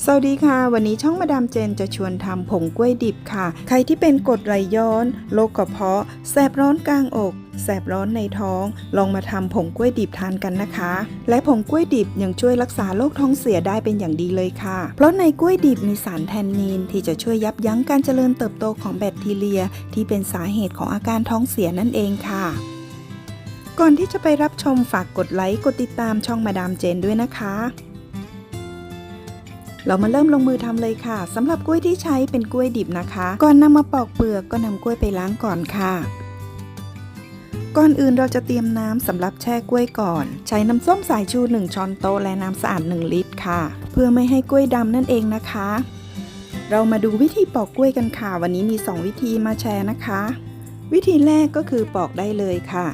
สวัสดีค่ะ วันนี้ช่องมาดามเจนจะชวนทำผงกล้วยดิบค่ะ ใครที่เป็นกรดไหลย้อนโรคกระเพาะ แสบร้อนกลางอกแสบร้อนในท้อง ลองมาทำผงกล้วยดิบทานกันนะคะ และผงกล้วยดิบยังช่วยรักษาโรคท้องเสียได้เป็นอย่างดีเลยค่ะ เพราะในกล้วยดิบมีสารแทนนีนที่จะช่วยยับยั้งการเจริญเติบโตของแบคทีเรีย ที่เป็นสาเหตุของอาการท้องเสียนั่นเองค่ะก่อนที่จะไปรับชมฝากกดไลค์กดติดตามช่องมาดามเจนด้วยนะคะ เรามาเริ่มลงมือทำเลยค่ะสำหรับกล้วยที่ใช้เป็นกล้วยดิบนะคะ ก่อนนำมาปอกเปลือกก็นำกล้วยไปล้างก่อนค่ะ ก่อนอื่นเราจะเตรียมน้ำสำหรับแช่กล้วยก่อน ใช้น้ำส้มสายชู 1 ช้อนโต๊ะและน้ำสะอาด 1 ลิตรค่ะ เพื่อไม่ให้กล้วยดำนั่นเองนะคะ เรามาดูวิธีปอกกล้วยกันค่ะ วันนี้มี 2 วิธีมาแชร์นะคะ วิธีแรกก็คือปอกได้เลยค่ะ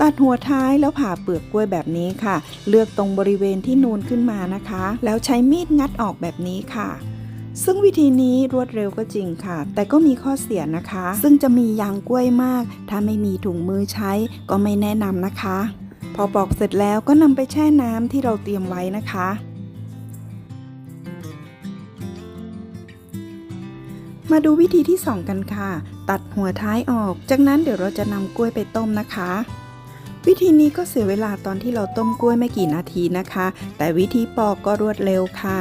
ตัดหัวท้ายแล้วผ่าเปลือกกล้วยแบบนี้ค่ะ เลือกตรงบริเวณที่นูนขึ้นมานะคะ แล้วใช้มีดงัดออกแบบนี้ค่ะซึ่งวิธีนี้รวดเร็วก็จริงค่ะ แต่ก็มีข้อเสียนะคะ ซึ่งจะมียางกล้วยมาก ถ้าไม่มีถุงมือใช้ก็ไม่แนะนำนะคะ พอปอกเสร็จแล้วก็นำไปแช่น้ำที่เราเตรียมไว้นะคะ มาดูวิธีที่ 2 กันค่ะ ตัดหัวท้ายออก จากนั้นเดี๋ยวเราจะนำกล้วยไปต้มนะคะ วิธีนี้ก็เสียเวลาตอนที่เราต้มกล้วยไม่กี่นาทีนะคะ แต่วิธีปอกก็รวดเร็วค่ะ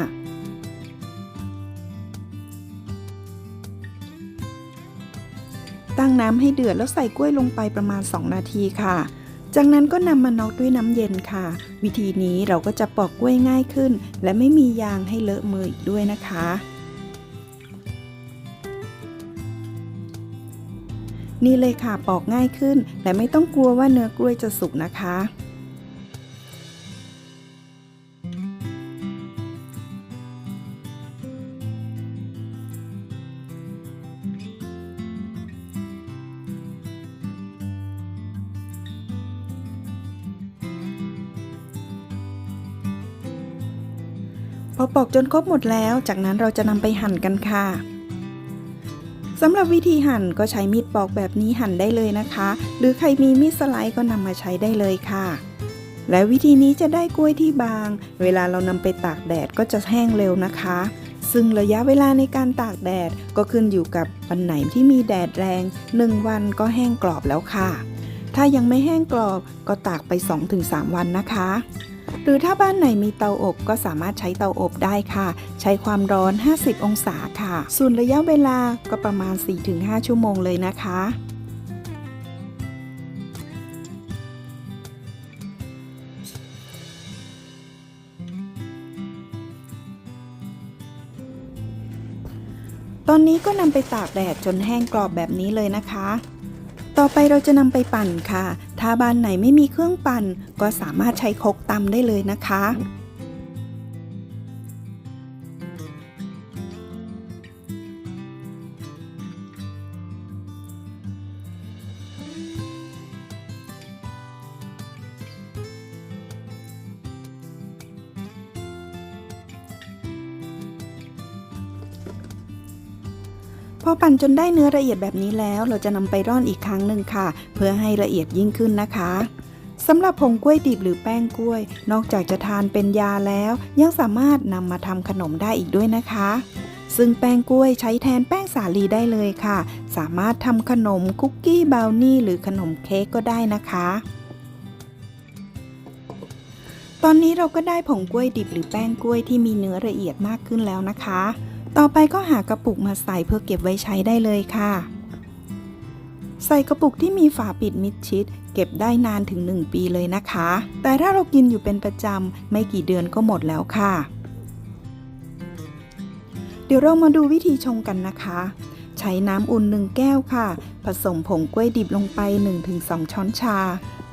ตั้งน้ำให้เดือดแล้วใส่กล้วยลงไปประมาณ 2 นาทีค่ะ จากนั้นก็นำมาน็อกด้วยน้ำเย็นค่ะ วิธีนี้เราก็จะปอกกล้วยง่ายขึ้น และไม่มียางให้เลอะมืออีกด้วยนะคะ นี่เลยค่ะปอกง่ายขึ้น และไม่ต้องกลัวว่าเนื้อกล้วยจะสุกนะคะพอปอกจนครบหมดแล้ว จากนั้นเราจะนำไปหั่นกันค่ะ สำหรับวิธีหั่นก็ใช้มีดปอกแบบนี้หั่นได้เลยนะคะ หรือใครมีมีดสไลด์ก็นำมาใช้ได้เลยค่ะ และวิธีนี้จะได้กล้วยที่บาง เวลาเรานำไปตากแดดก็จะแห้งเร็วนะคะ ซึ่งระยะเวลาในการตากแดดก็ขึ้นอยู่กับวันไหนที่มีแดดแรง1วันก็แห้งกรอบแล้วค่ะ ถ้ายังไม่แห้งกรอบก็ตากไป 2-3 วันนะคะ หรือถ้าบ้านไหนมีเตาอบก็สามารถใช้เตาอบได้ค่ะ ใช้ความร้อน 50 องศาค่ะ ส่วนระยะเวลาก็ประมาณ 4-5 ชั่วโมงเลยนะคะตอนนี้ก็นำไปตากแดดจนแห้งกรอบแบบนี้เลยนะคะ ต่อไปเราจะนำไปปั่นค่ะ ถ้าบ้านไหนไม่มีเครื่องปั่น ก็สามารถใช้คกตำได้เลยนะคะ พอปั่นจนได้เนื้อละเอียดแบบนี้แล้ว เราจะนำไปร่อนอีกครั้งหนึ่งค่ะ เพื่อให้ละเอียดยิ่งขึ้นนะคะสำหรับผงกล้วยดิบหรือแป้งกล้วย นอกจากจะทานเป็นยาแล้ว ยังสามารถนำมาทำขนมได้อีกด้วยนะคะ ซึ่งแป้งกล้วยใช้แทนแป้งสาลีได้เลยค่ะ สามารถทำขนมคุกกี้บราวนี่หรือขนมเค้กก็ได้นะคะตอนนี้เราก็ได้ผงกล้วยดิบหรือแป้งกล้วยที่มีเนื้อละเอียดมากขึ้นแล้วนะคะ ต่อไปก็หากระปุกมาใส่เพื่อเก็บไว้ใช้ได้เลยค่ะ ใส่กระปุกที่มีฝาปิดมิดชิด เก็บได้นานถึง 1 ปีเลยนะคะ แต่ถ้าเรากินอยู่เป็นประจำไม่กี่เดือนก็หมดแล้วค่ะ เดี๋ยวเรามาดูวิธีชงกันนะคะ ใช้น้ำอุ่น 1 แก้วค่ะ ผสมผงกล้วยดิบลงไป 1-2 ช้อนชา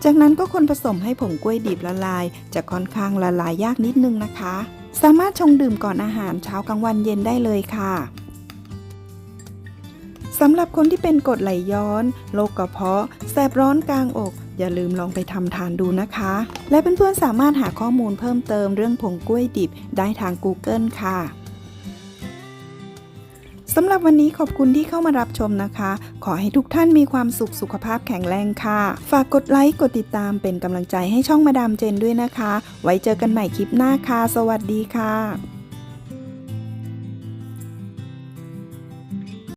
จากนั้นก็คนผสมให้ผงกล้วยดิบละลาย จะค่อนข้างละลายยากนิดนึงนะคะ สามารถชงดื่มก่อนอาหารเช้ากลางวันเย็นได้เลยค่ะสำหรับคนที่เป็นกรดไหลย้อนโรคกระเพาะ แสบร้อนกลางอก อย่าลืมลองไปทำทานดูนะคะ และเพื่อนๆสามารถหาข้อมูลเพิ่มเติมเรื่องผงกล้วยดิบได้ทาง Google ค่ะ สำหรับวันนี้ขอบคุณที่เข้ามารับชมนะคะ ขอให้ทุกท่านมีความสุขสุขภาพแข็งแรงค่ะ ฝากกดไลค์กดติดตามเป็นกำลังใจให้ช่องมาดามเจนด้วยนะคะ ไว้เจอกันใหม่คลิปหน้าค่ะ สวัสดีค่ะ